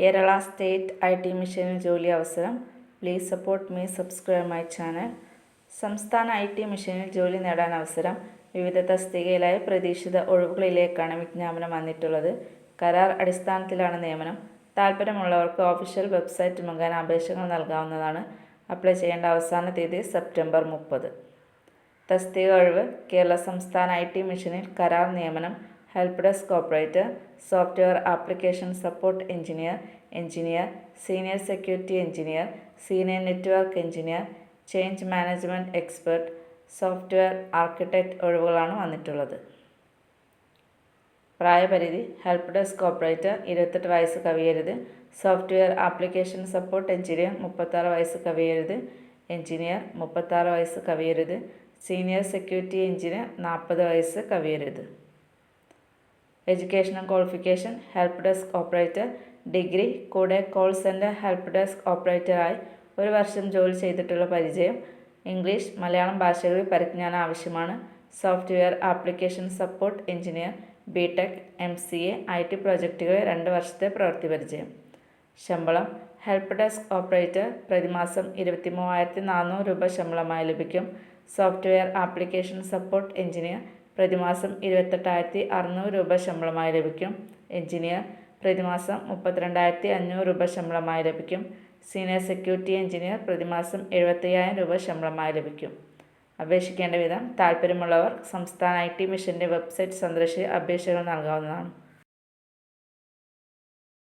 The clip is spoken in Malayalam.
കേരള സ്റ്റേറ്റ് ഐ ടി മിഷനിൽ ജോലി അവസരം. Please support me subscribe my channel. സംസ്ഥാന ഐ ടി മിഷനിൽ ജോലി നേടാൻ അവസരം. വിവിധ തസ്തികയിലായി പ്രതീക്ഷിത ഒഴിവുകളിലേക്കാണ് വിജ്ഞാപനം വന്നിട്ടുള്ളത്. കരാർ അടിസ്ഥാനത്തിലാണ് നിയമനം. താൽപ്പര്യമുള്ളവർക്ക് ഒഫീഷ്യൽ വെബ്സൈറ്റ് മുഖേന അപേക്ഷകൾ നൽകാവുന്നതാണ്. അപ്ലൈ ചെയ്യേണ്ട അവസാന തീയതി സെപ്റ്റംബർ മുപ്പത്. തസ്തിക ഒഴിവ്. കേരള സംസ്ഥാന ഐ ടി മിഷനിൽ കരാർ നിയമനം. Help desk operator software application support engineer engineer senior security engineer senior network engineer change management expert software architect ഒഴിവുകളാണ് വന്നിട്ടുള്ളത്. പ്രായപരിധി ഹെൽപ്പ് ഡെസ്ക് ഓപ്പറേറ്റർ ഇരുപത്തെട്ട് വയസ്സ് കവിയരുത് സോഫ്റ്റ്വെയർ ആപ്ലിക്കേഷൻ സപ്പോർട്ട് എഞ്ചിനീയർ മുപ്പത്താറ് വയസ്സ് കവിയരുത് എഞ്ചിനീയർ മുപ്പത്താറ് വയസ്സ് കവിയരുത് സീനിയർ സെക്യൂരിറ്റി എഞ്ചിനീയർ നാൽപ്പത് വയസ്സ് കവിയരുത്. Educational qualification help desk operator degree കൂടെ കോൾ സെന്റർ ഹെൽപ്പ് ഡെസ്ക് ഓപ്പറേറ്ററായി ഒരു വർഷം ജോലി ചെയ്തിട്ടുള്ള പരിചയം. ഇംഗ്ലീഷ് മലയാളം ഭാഷകളിൽ പരിജ്ഞാനം ആവശ്യമാണ്. Software application support engineer B tech M C A I T പ്രോജക്റ്റുകളിൽ രണ്ട് വർഷത്തെ പ്രവൃത്തി പരിചയം. ശമ്പളം ഹെൽപ്പ് ഡെസ്ക് ഓപ്പറേറ്റർ പ്രതിമാസം ഇരുപത്തി മൂവായിരത്തി നാനൂറ് രൂപ ശമ്പളമായി ലഭിക്കും. സോഫ്റ്റ്വെയർ ആപ്ലിക്കേഷൻ സപ്പോർട്ട് എഞ്ചിനീയർ പ്രതിമാസം ഇരുപത്തെട്ടായിരത്തി അറുന്നൂറ് രൂപ ശമ്പളമായി ലഭിക്കും. എഞ്ചിനീയർ പ്രതിമാസം മുപ്പത്തിരണ്ടായിരത്തി അഞ്ഞൂറ് രൂപ ശമ്പളമായി ലഭിക്കും. സീനിയർ സെക്യൂരിറ്റി എഞ്ചിനീയർ പ്രതിമാസം എഴുപത്തയ്യായിരം രൂപ ശമ്പളമായി ലഭിക്കും. അപേക്ഷിക്കേണ്ട വിധം താൽപ്പര്യമുള്ളവർ സംസ്ഥാന ഐ ടി മിഷന്റെ വെബ്സൈറ്റ് സന്ദർശിച്ച് അപേക്ഷകൾ നൽകാവുന്നതാണ്.